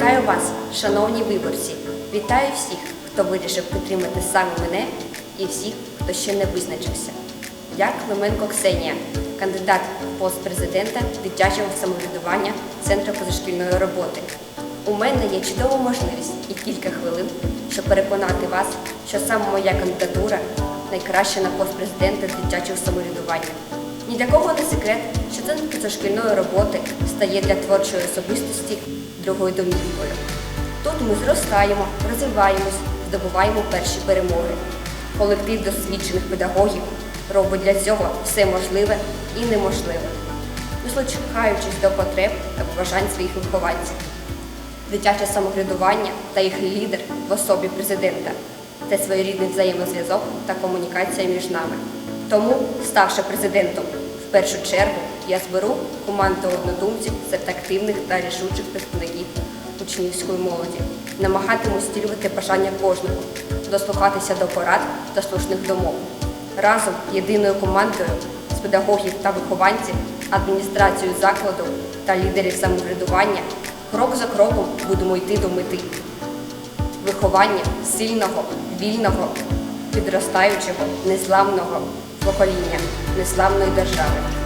вас, шановні виборці! Вітаю всіх, хто вирішив підтримати саме мене і всіх, хто ще не визначився. Я Клименко Ксенія, кандидат в пост президента дитячого самоврядування Центру позашкільної роботи. У мене є чудова можливість і кілька хвилин, щоб переконати вас, що саме моя кандидатура найкраща на пост президента дитячого самоврядування. Ні для кого не секрет, що центр позашкільної роботи стає для творчої особистості другою домівкою. Тут ми зростаємо, розвиваємось, здобуваємо перші перемоги. Колектив досвідчених педагогів робить для цього все можливе і неможливе, дослухаючись до потреб та побажань своїх вихованців. Дитяче самоврядування та їх лідер в особі президента це своєрідний взаємозв'язок та комунікація між нами. Тому, ставши президентом, в першу чергу я зберу команду однодумців серед активних та рішучих представників учнівської молоді, намагатимусь стілювати бажання кожного, дослухатися до порад та слушних домов. Разом єдиною командою з педагогів та вихованців, адміністрацією закладу та лідерів самоврядування крок за кроком будемо йти до мети виховання сильного, вільного, підростаючого, незламного покоління, неславної держави.